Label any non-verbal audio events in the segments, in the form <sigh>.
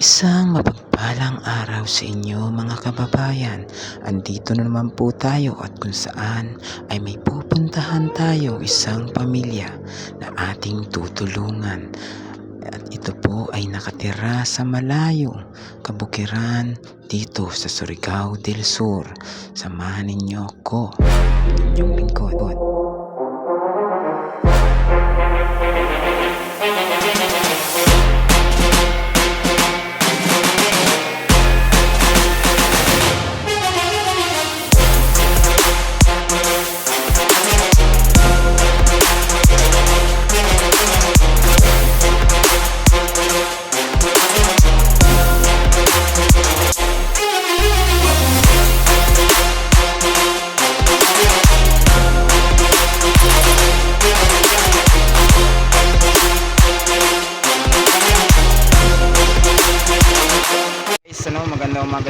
Isang mapagpalang araw sa inyo mga kababayan. Andito na naman po tayo at kung saan ay may pupuntahan tayo isang pamilya na ating tutulungan. At ito po ay nakatira sa malayo kabukiran dito sa Surigao del Sur. Samahan ninyo ko, inyong lingkod.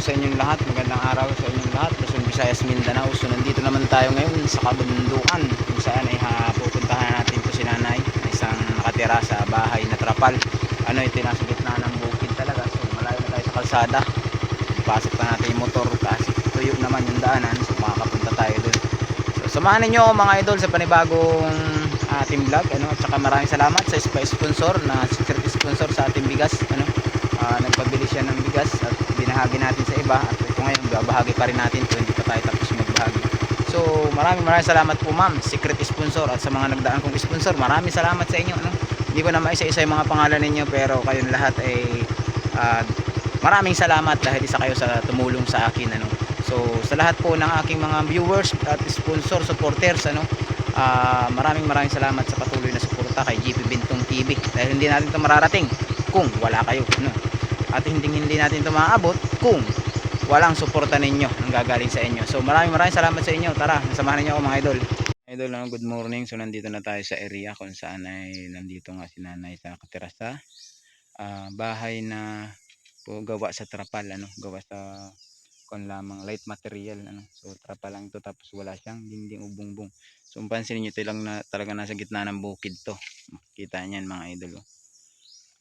Umaga sa inyong lahat, magandang araw sa inyong lahat. Luzon, Visayas, Mindanao. So nandito naman tayo ngayon sa kabundukan kung saan ay ha, pupuntahan natin to si nanay na isang nakatira sa bahay na trapal. Ano ito nasa gitna ng bukid talaga. So malayo na tayo sa kalsada. Pasok na natin yung motor kasi tuyo naman yung daanan. So makakapunta tayo dun. So samahan ninyo ako, mga idol sa panibagong ating vlog. Ano, at saka maraming salamat sa sp- sponsor na secret sponsor sa ating bigas. Ano, Ah, nagpabili siya ng bigas at binahagi natin sa iba. At ito ngayon babahagi pa rin natin kung hindi pa tayo tapos magbahagi. So maraming maraming salamat po ma'am. Secret sponsor. At sa mga nagdaan kong sponsor maraming salamat sa inyo ano? hindi ko na maisa-isa yung mga pangalan ninyo pero kayong lahat ay ah, maraming salamat dahil isa kayo sa tumulong sa akin ano? So sa lahat po ng aking mga viewers at sponsor supporters ano? Ah, maraming maraming salamat sa patuloy na suporta kay GP Bintong TV dahil hindi natin ito mararating kung wala kayo no? At hindi hindi natin ito maaabot kung walang suporta ninyo ang gagaling sa inyo. So maraming maraming salamat sa inyo. Tara samahan niyo ako mga idol. Idol good morning. So nandito na tayo sa area kung saan ay nandito nga si nanay sa nakatira sa ah, bahay na po gawa sa trapal ano gawa sa kon lamang light material ano. So trapal lang ito tapos wala siyang dinding ubong-bong so kung pansinin niyo ito lang na talaga nasa gitna ng bukid to. Makikita niyan mga idol oh.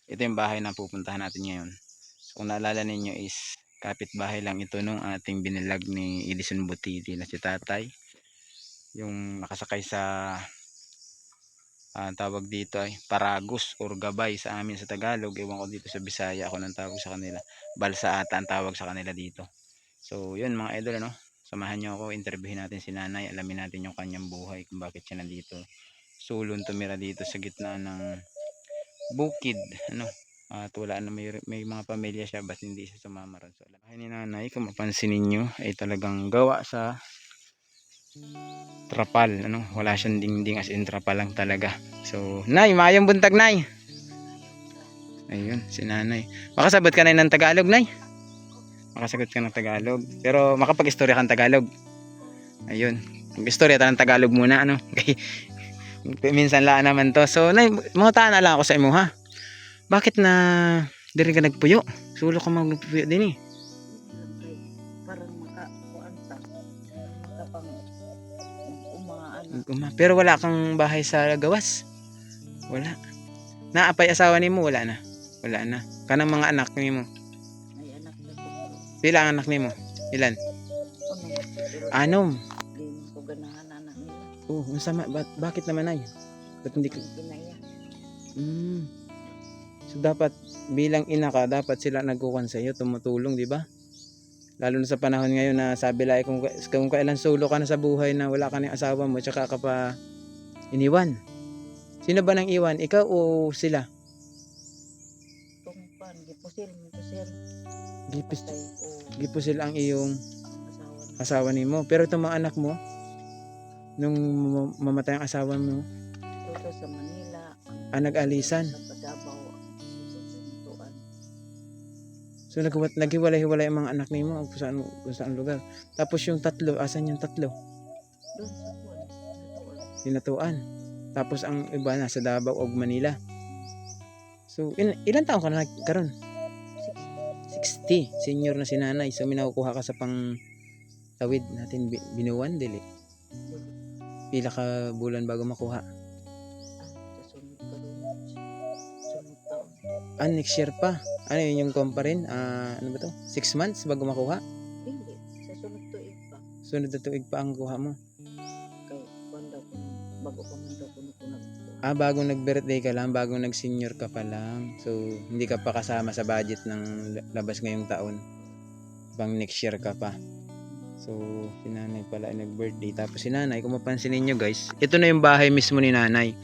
ito yung bahay na pupuntahan natin ngayon So, kung naalala ninyo is kapitbahay lang ito nung ating binilag ni Edison Butiti na si tatay. Yung nakasakay sa ah, tawag dito ay paragus or gabay sa amin sa Tagalog. Ewan ko dito sa Bisaya ako nang tawag sa kanila. Balsa ata ang tawag sa kanila dito. So yun mga idol ano. Samahan nyo ako, interviewin natin si nanay, alamin natin yung kanyang buhay, kung bakit siya nandito. Sulon tumira dito sa gitna ng bukid, ano, at wala na may, may mga pamilya siya ba't hindi siya sumama ron? So bahay ni nanay kung mapansin ninyo ay talagang gawa sa trapal. Ano wala siyang dingding as in trapal lang talaga. So nay mayong buntag nay! Ayun si nanay. Makasabot ka na ng Tagalog nay? Makasagot ka ng Tagalog. Pero makapag-istorya kang Tagalog. Ayun mag-istorya ta ng Tagalog muna ano? <laughs> Minsan lang naman to. So nay mga na lang ako sa imo ha bakit na diri ka nagpuyo? Sulo ka magpuyo din eh. parang makakuan ta makapang umaan Uma- Pero wala kang bahay sa gawas. Wala. Naapay asawa nimo wala na. Wala na. Kanang mga anak nimo. may anak na ko Pila ang anak nimo? Ilan? ano pero Anom. di ko ganahan anak nila Oh, unsa ma- ba- bakit naman ay? Ba't hindi ka kinaya Mm. So dapat bilang ina ka, dapat sila nagkukuhan sa iyo, tumutulong, di ba? Lalo na sa panahon ngayon na sabi lang kung, kung kailan solo ka na sa buhay na wala ka ng asawa mo, tsaka ka pa iniwan. Sino ba nang iwan? Ikaw o sila? kung pan gipusil gipusil Gipis, gipusil ang iyong asawa nimo. Pero itong mga anak mo, nung mam- mamatay ang asawa mo, dito sa Manila ah, nag-alisan. So naghiwat naghiwalay-hiwalay ang mga anak nimo kung saan kung saan lugar. Tapos yung tatlo, asan yung tatlo? sa Tinatuan. Tapos ang iba nasa Davao o Manila. So in, ilan taon ka na karon? 60. Senior na si nanay. So minakukuha ka sa pang tawid natin bi- binuwan dili. Pila ka bulan bago makuha. Ah next year pa. Ano yun yung compa rin? Ah, ano ba to? Six months bago makuha? Hindi. Sa sunod tuig pa. Sunod na tuig pa ang kuha mo. Kay kuan daw ko bago pa man daw ko ko nag Ah, bagong nag-birthday ka lang, bagong nag-senior ka pa lang. So, hindi ka pa kasama sa budget ng la- labas ngayong taon. Pang next year ka pa. So, si nanay pala ay nag-birthday. Tapos si nanay, kung mapansin ninyo guys, ito na yung bahay mismo ni nanay.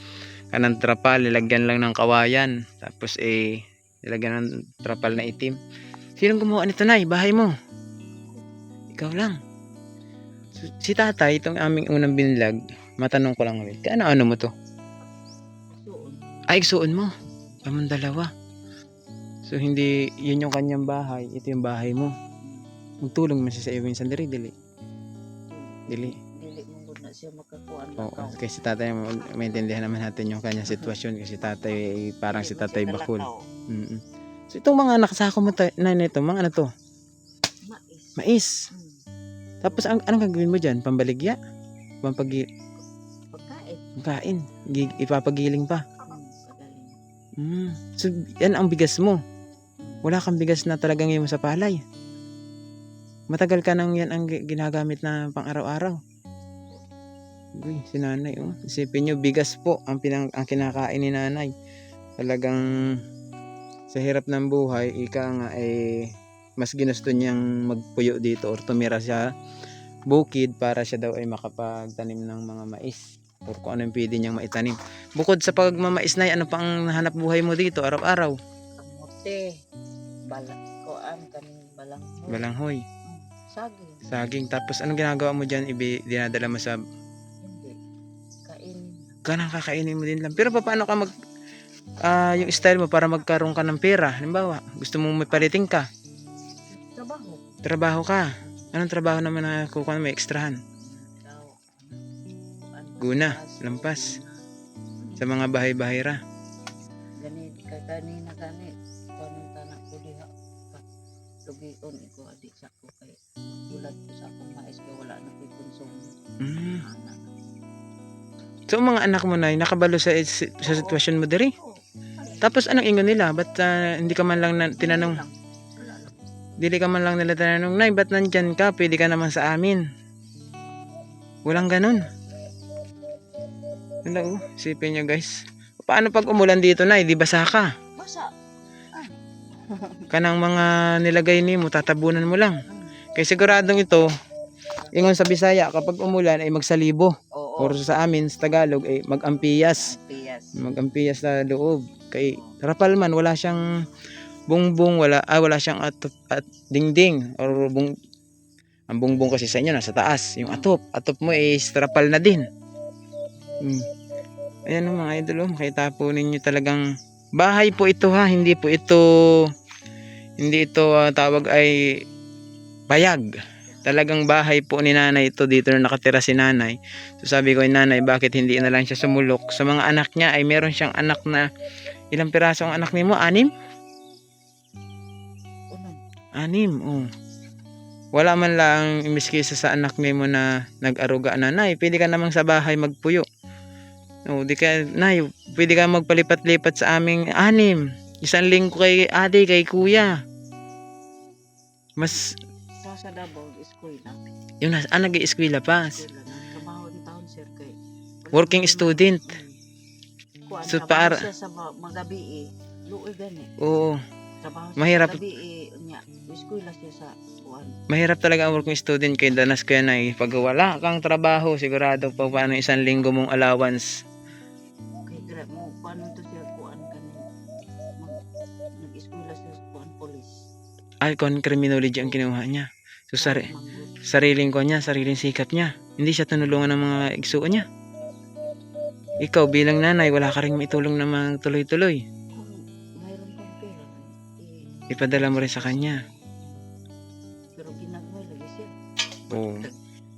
Kanang trapal, nilagyan lang ng kawayan. Tapos eh, nilagyan ng trapal na itim. Sinong gumawa nito nay? Bahay mo? Ikaw lang. So, si tatay, itong aming unang binlag, matanong ko lang ulit, ano-ano mo to? Ay, igsuon mo. Kamang dalawa. So, hindi, yun yung kanyang bahay. Ito yung bahay mo. Magtulong man siya sa iyo minsan. Dili, dili. Dili. Mo siya makakuan Oo, lakaw. kasi tatay, ma- maintindihan naman natin yung kanyang sitwasyon. Kasi tatay, parang si mo tatay siya bakul. nalakaw. mm So, itong mga nakasako mo, tay, na nito, mga ano to? Mais. Mais. Hmm. Tapos, ang, anong gagawin mo dyan? Pambaligya? Pampagi, Pagkain. kain. Gi- ipapagiling pa. Hmm. Pagaling. Mm. So, yan ang bigas mo. Wala kang bigas na talagang ngayon sa palay. Matagal ka nang yan ang gi- ginagamit na pang araw-araw. Uy, si nanay, oh. Isipin nyo, bigas po ang, pinang, ang kinakain ni nanay. Talagang sa hirap ng buhay, ika nga eh, mas ginusto niyang magpuyo dito or tumira sa bukid para siya daw ay makapagtanim ng mga mais or kung ano yung pwede niyang maitanim. Bukod sa pagmamais na ano pang hanap buhay mo dito araw-araw? Kamote. Bala. Kuan kaning balang. Balanghoy, Hmm. Saging. saging. Tapos anong ginagawa mo dyan? Ibi, dinadala mo sa. Ganang kakainin mo din lang. Pero paano ka mag ah yung style mo para magkaroon ka ng pera? Halimbawa, gusto mong may paliting ka, Trabaho. trabaho ka. Anong trabaho naman na kukuha mo ekstrahan? Guna, lampas. Sa mga bahay-bahay ra. Gani ka gani na gani. Kanang tanak ko diha. Lugion iko adi sa ko kay bulat ko sa akong mais kay wala na ko'y konsumo. Mm. Anak. So mga anak mo na nakabalo sa, sa sitwasyon mo diri. Tapos anong ingon nila? Ba't ah, hindi ka man lang na, tinanong? Dili ka man lang nila tinanong, Nay, ba't nandyan ka? Pwede ka naman sa amin. Walang ganun. Wala oh, isipin nyo guys. Paano pag umulan dito, Nay? Di basa ka? Basa. <laughs> Kanang mga nilagay ni mo, tatabunan mo lang. Kaya siguradong ito, ingon sa Bisaya, kapag umulan ay magsalibo. Oo. Or sa amin, sa Tagalog, ay mag-ampiyas. Piyas. Mag-ampiyas sa loob. Kay Rapal man, wala siyang bungbong, wala, ah, wala siyang atop, at dingding. Or bung, ang bungbong kasi sa inyo, nasa taas. Yung atop, atop mo is trapal na din. Hmm. Ayan o mga idol, oh, makita po ninyo talagang bahay po ito ha, hindi po ito hindi ito ah, tawag ay bayag. Talagang bahay po ni nanay ito dito na nakatira si nanay. So sabi ko, nanay, bakit hindi na lang siya sumulok? Sa mga anak niya ay meron siyang anak na ilang piraso ang anak ni mo? Anim? Anim, oh. Wala man lang imiskisa sa anak ni mo na nag-aruga na, nay, pwede ka namang sa bahay magpuyo. No, di ka, nay, pwede ka magpalipat-lipat sa aming anim. Isang linggo kay ate, kay kuya. Mas, Sa sa Davao, na. yung nas, ah, nag-i-eskwela pa. Na. Trabaho din taon sir kay. Working student. Kuan So, para- siya sa ma- magabi eh. Luoy gani. Oo, Trabaho Mahirap. sa gabi eh. Nya, na siya sa kuan. mahirap talaga ang working student kay danas ko yan ay pag wala kang trabaho, sigurado pa paano isang linggo mong allowance. Kay gra mo kuan to siya kuan kani. Mag nag-school na siya sa kuan police. Ay, kon criminology ang kinuha niya. So, sari, sariling ko niya, sariling sikap niya. Hindi siya tinulungan ng mga igsuo niya. Ikaw bilang nanay, wala ka rin maitulong na mga tuloy-tuloy. Eh, Ipadala mo rin sa kanya. pero ginagawa lagi siya. Oo.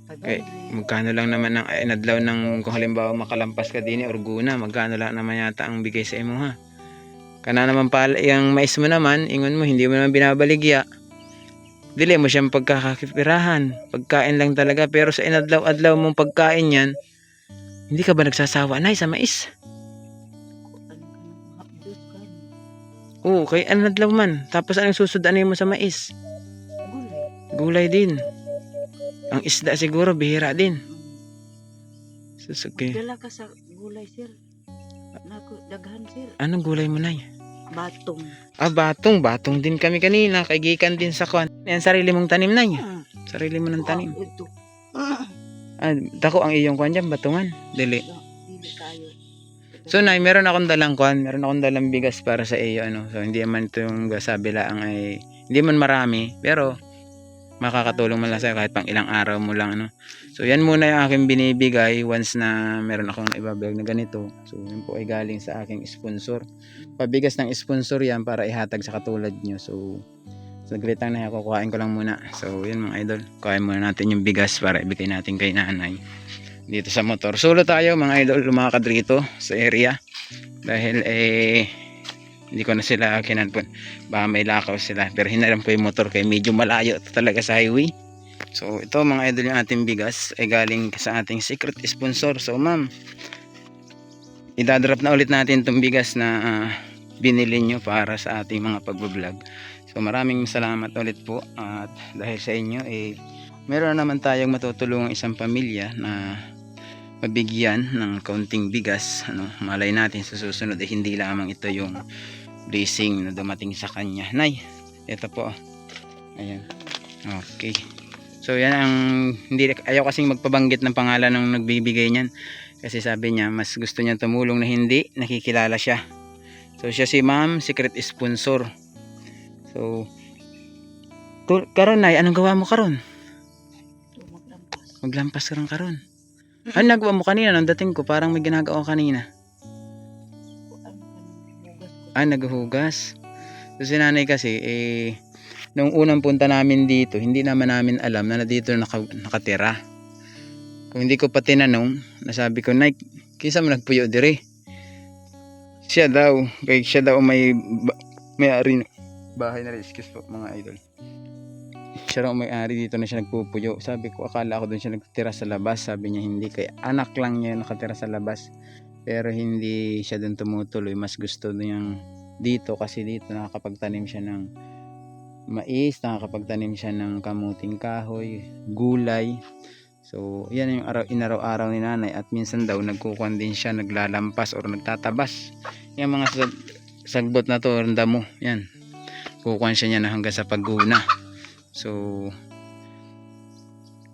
Okay. Magkano lang naman ang inadlaw ng kung halimbawa makalampas ka din or guna, magkano lang naman yata ang bigay sa imo ha. Kana naman pala yung mais mo naman, ingon mo hindi mo naman binabaligya. Dili mo siyang pagkakakipirahan. Pagkain lang talaga pero sa inadlaw-adlaw mong pagkain yan, hindi ka ba nagsasawa na sa mais? Oo, kay ano nadlaw man. Tapos anong susud ano mo sa mais? Gulay. Gulay din. Ang isda siguro bihira din. Susuki. Dala ka sa gulay, sir. Daghan, sir. Anong gulay mo na Batong. Ah, batong. Batong din kami kanina. Kaigikan din sa kwan. Yan, sarili mong tanim na Hmm. Sarili mo ng tanim. Oh, ito. Ah, dako ang iyong kwan dyan, batungan. Dili. So, Nay, meron akong dalang kwan. Meron akong dalang bigas para sa iyo. Ano? So, hindi man ito yung sabi lang ay, hindi man marami. Pero, makakatulong man lang sa'yo kahit pang ilang araw mo lang. Ano? So, yan muna yung aking binibigay once na meron akong ibablog na ganito. So, yun po ay galing sa aking sponsor. Pabigas ng sponsor yan para ihatag sa katulad nyo. So, saglit lang na kukuhain ko lang muna. So, yun mga idol. Kuhain muna natin yung bigas para ibigay natin kay nanay dito sa motor. Solo tayo mga idol lumakad rito sa area dahil eh hindi ko na sila kinanpon. Baka may lakaw sila pero hinaram ko yung motor kay medyo malayo talaga sa highway. So ito mga idol yung ating bigas ay galing sa ating secret sponsor. So ma'am, idadrop na ulit natin itong bigas na ah, binili nyo para sa ating mga pagbablog. So maraming salamat ulit po. At dahil sa inyo eh meron naman tayong matutulungang isang pamilya na mabigyan ng kaunting bigas. Ano malay natin sa susunod eh, hindi lamang ito yung blessing na dumating sa kanya. Nay ito po. Ayan. Okay. So yan ang hindi ayaw kasing magpabanggit ng pangalan ng nagbibigay niyan. Kasi sabi niya mas gusto niya tumulong na hindi nakikilala siya. So siya si ma'am secret sponsor so karon nay anong gawa mo karon? Maglampas. maglampas ka rin karon. Ano nagawa mo kanina? Nang dating ko parang may ginagawa ka kanina. Ah naghuhugas. So si nanay kasi eh nung unang punta namin dito hindi naman namin alam na dito naka, nakatira. Kung hindi ko pa tinanong nasabi ko Nay kisa mo nagpuyo dire siya daw kay siya daw may may ari bahay na rin excuse po mga idol. Siya raw may ari dito na siya nagpupuyo. Sabi ko akala ko doon siya nagtira sa labas. Sabi niya hindi. Kay anak lang niya nakatira sa labas. Pero hindi siya doon tumutuloy. Mas gusto niyang dito kasi dito nakakapagtanim siya ng mais nakakapagtanim siya ng kamuting kahoy gulay. So yan yung araw, inaraw-araw ni nanay. At minsan daw nagkukuhan din siya naglalampas or nagtatabas. Yung mga sag- sagbot na to ang damo yan kukuhan siya niya na hanggang sa pagguna so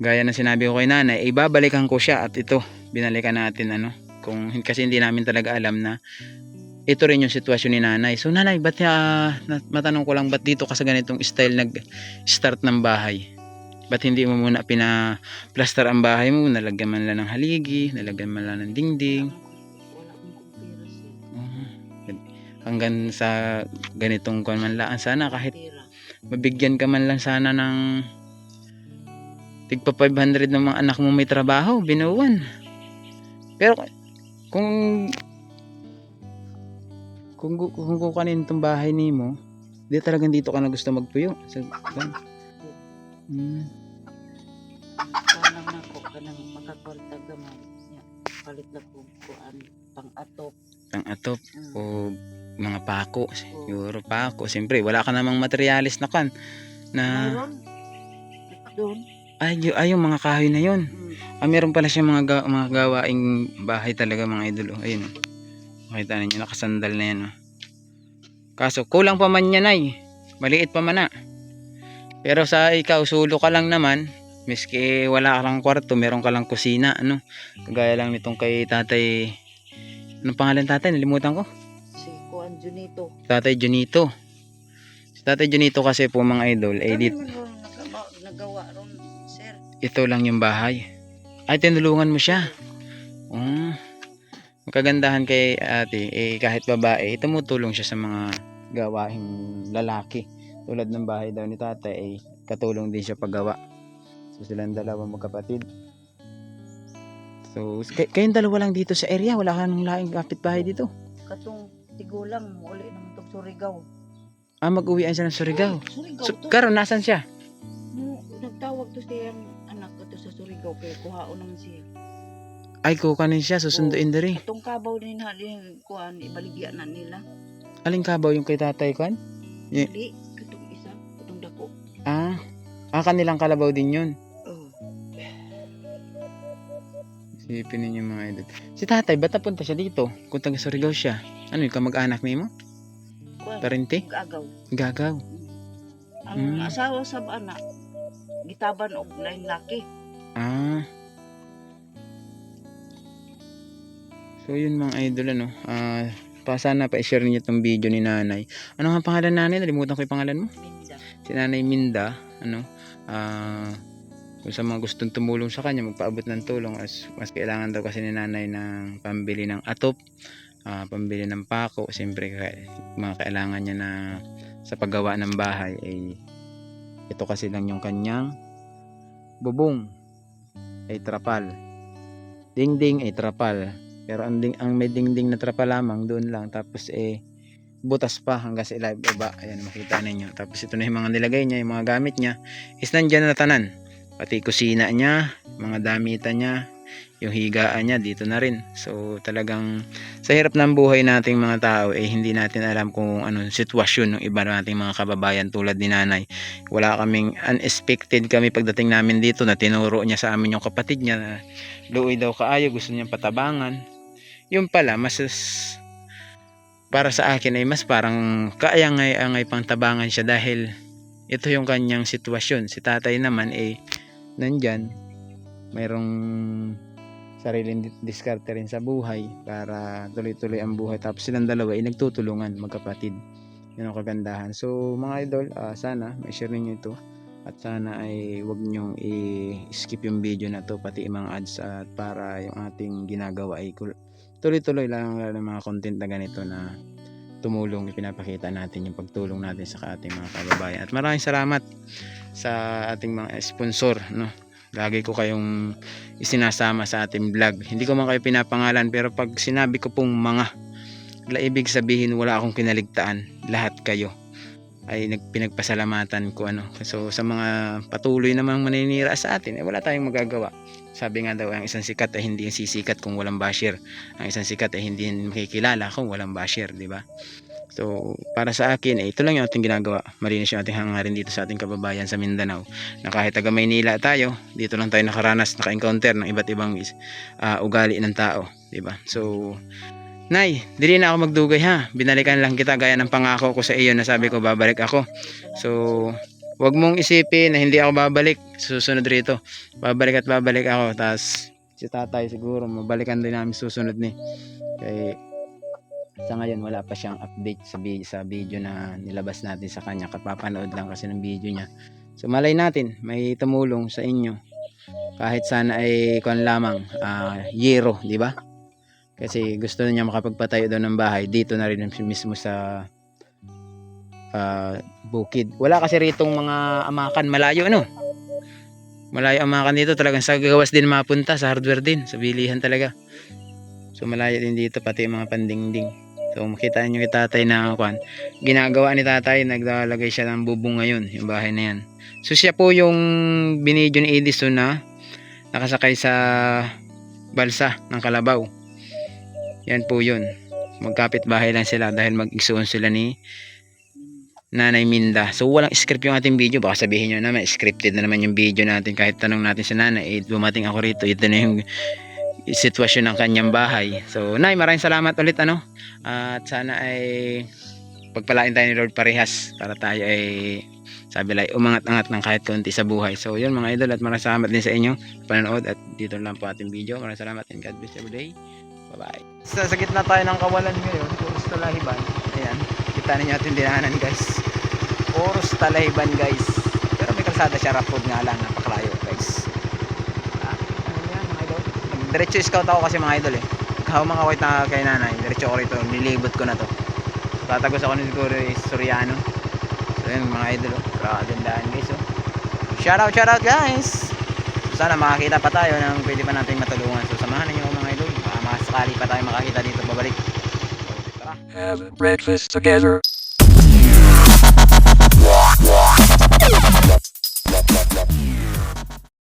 gaya na sinabi ko kay nanay ibabalikan ko siya at ito binalikan natin ano kung kasi hindi namin talaga alam na ito rin yung sitwasyon ni nanay. So nanay, ba't na- matanong ko lang, ba't dito ka sa ganitong style nag-start ng bahay? Ba't hindi mo muna pina-plaster ang bahay mo? Nalagyan man lang ng haligi, nalagyan man lang ng dingding. Hanggang sa ganitong kwan man lang. Sana kahit mabigyan ka man lang sana ng tigpa 500 ng mga anak mo may trabaho, binuwan. Pero kung kung kung kung kanin itong bahay nimo, di talagang dito ka na gusto magpuyo. Sa, hmm. Kanang nako, kanang makakwarta gamay. Palit na ko kuan pang atop. Tang atop Mm. o mga pako. Siguro pako. Siyempre, wala ka namang materialis na kan. Na, Mayroon. Doon. ay, ay, yung mga kahoy na yun. Mm. Ah, meron pala siya mga, ga- mga gawaing bahay talaga mga idol. oh. Ayun. oh. Makita ninyo, nakasandal na yan. oh. Kaso, kulang pa man yan ay. Maliit pa man na. Pero sa ikaw, sulo ka lang naman. Miski wala ka lang kwarto, meron ka lang kusina. Ano? Kagaya lang nitong kay tatay. Anong pangalan tatay? Nalimutan ko. Si kuan Junito. Tatay Junito. Si tatay Junito kasi po mga idol, eh, Kami dit, man ron nagawa, ron, sir. ito lang yung bahay. Ay, tinulungan mo siya. Oh. Ang kagandahan kay ate, eh, kahit babae, tumutulong siya sa mga gawaing lalaki. Tulad ng bahay daw ni tatay, eh, katulong din siya paggawa. So, silang dalawa magkapatid. So, kay kayong dalawa lang dito sa area, wala ka nang laing kapitbahay dito. Katong tigulang, uli naman itong Surigao. Ah, mag-uwian siya ng Surigao. Surigao So, to. karon nasan siya? No, nagtawag to siyang anak ko to sa Surigao kaya kuhaon naman siya. Ay, kukanin siya, susunduin diri. Itong kabaw din na din kuan ibaligya na nila. Aling kabaw yung kay tatay kan? Di, katong isa, katong dako. Ah, ah kanilang kalabaw din yun. Oh. Isipin ninyo mga idol. Si tatay, ba't napunta siya dito? Kung taga Surigao siya. Ano yung kamag-anak ni mo? Parente? Gagaw. Gagaw. Ang Mm. asawa sa bana, gitaban og lain laki. Ah. So yun mga idol ano. Ah, pa sana pa i-share niyo tong video ni nanay. Ano nga pangalan nanay? Nalimutan ko yung pangalan mo. Minda. Si nanay Minda, ano, ah, kung sa mga gustong tumulong sa kanya, magpaabot ng tulong as mas kailangan daw kasi ni nanay ng pambili ng atop, ah, pambili ng pako, siyempre mga kailangan niya na sa paggawa ng bahay ay ito kasi lang yung kanyang bubong ay trapal. Dingding ay trapal. Pero ang, ding, ang may dingding na trapal lamang doon lang tapos eh butas pa hanggang sa ilalim baba. Ayan makita ninyo. Tapos ito na yung mga nilagay niya, yung mga gamit niya. Is nandyan na tanan. Pati kusina niya, mga damitan niya, yung higaan niya dito na rin. So talagang sa hirap ng buhay nating mga tao eh hindi natin alam kung anong sitwasyon ng iba nating mga kababayan tulad ni nanay. Wala kaming unexpected kami pagdating namin dito na tinuro niya sa amin yung kapatid niya na luoy daw kaayo gusto niyang patabangan. Yung pala mas para sa akin ay mas parang kaayangay-angay pang tabangan siya dahil ito yung kanyang sitwasyon. Si tatay naman eh nandyan mayroong sariling di- diskarte rin sa buhay para tuloy-tuloy ang buhay. Tapos silang dalawa ay nagtutulungan magkapatid. Yun ang kagandahan. So mga idol ah, sana may share ninyo ito. At sana ay wag nyong i-skip yung video na to pati yung mga ads at para yung ating ginagawa ay tuloy-tuloy lang ng mga content na ganito na tumulong ipinapakita natin yung pagtulong natin sa ating mga kababayan. At maraming salamat sa ating mga sponsor no? Lagi ko kayong isinasama sa ating vlog. Hindi ko man kayo pinapangalan pero pag sinabi ko pong mga ibig sabihin wala akong kinaligtaan lahat kayo ay nagpinagpasalamatan ko ano? So sa mga patuloy namang maninira sa atin eh, wala tayong magagawa. Sabi nga daw ang isang sikat ay hindi sisikat kung walang basher. Ang isang sikat ay hindi makikilala kung walang basher di ba So, para sa akin, eh, ito lang yung ating ginagawa. Malinis yung ating hangarin dito sa ating kababayan sa Mindanao. Na kahit taga Maynila tayo, dito lang tayo nakaranas, naka-encounter ng iba't ibang ah, ugali ng tao. ba So, Nay, dili na ako magdugay ha. Binalikan lang kita gaya ng pangako ko sa iyo na sabi ko babalik ako. So, wag mong isipin na hindi ako babalik. Susunod rito. Babalik at babalik ako. Tapos, si tatay siguro, mabalikan din namin susunod ni. Kay, sa ngayon wala pa siyang update sa, sa video na nilabas natin sa kanya. Kapapanood lang kasi ng video niya. So malay natin may tumulong sa inyo. Kahit sana ay kuan lamang ah, yero di ba? Kasi gusto niya makapagpatayo daw ng bahay. Dito na rin mismo sa ah, bukid. Wala kasi ritong mga amakan. Malayo ano malayo amakan dito. Talagang sa gawas din mapunta sa hardware din. Sa bilihan talaga. So malayo din dito pati mga pandingding So makita niyo yung tatay na kwan. Ginagawa ni tatay, naglalagay siya ng bubong ngayon, yung bahay na yan. So siya po yung binidyo ni Edison na nakasakay sa balsa ng Kalabaw. Yan po yun. Magkapit bahay lang sila dahil mag-isuon sila ni Nanay Minda. So walang script yung ating video. Baka sabihin nyo naman, scripted na naman yung video natin. Kahit tanong natin sa nanay, eh, bumating ako rito. Ito na yung sitwasyon ng kanyang bahay. So, Nay, maraming salamat ulit ano. At sana ay pagpalain tayo ni Lord parehas para tayo ay sabi lang umangat-angat ng kahit konti sa buhay. So, yun mga idol at maraming salamat din sa inyo panonood at dito lang po ating video. Maraming salamat and God bless every day. Bye-bye. Sa, sa gitna tayo ng kawalan ngayon, Puros Talahiban. Ayan, kita ninyo ating dinahanan guys. Puros Talahiban guys. Pero may kalsada siya, road nga lang, napaklayo guys. Ah, ano yan mga idol? Diretso scout ako kasi mga idol eh. Mga white na kay nanay, diretso ako rito, nilibot ko na to. Tatagos ako ni siguro is Soriano. So yun mga idol, oh. kagandaan guys oh. Shout out, shout out guys! Sana makakita pa tayo ng pwede pa nating matulungan. So samahan ninyo ako, mga idol. Baka makasakali pa tayo makakita dito tara! Have breakfast together.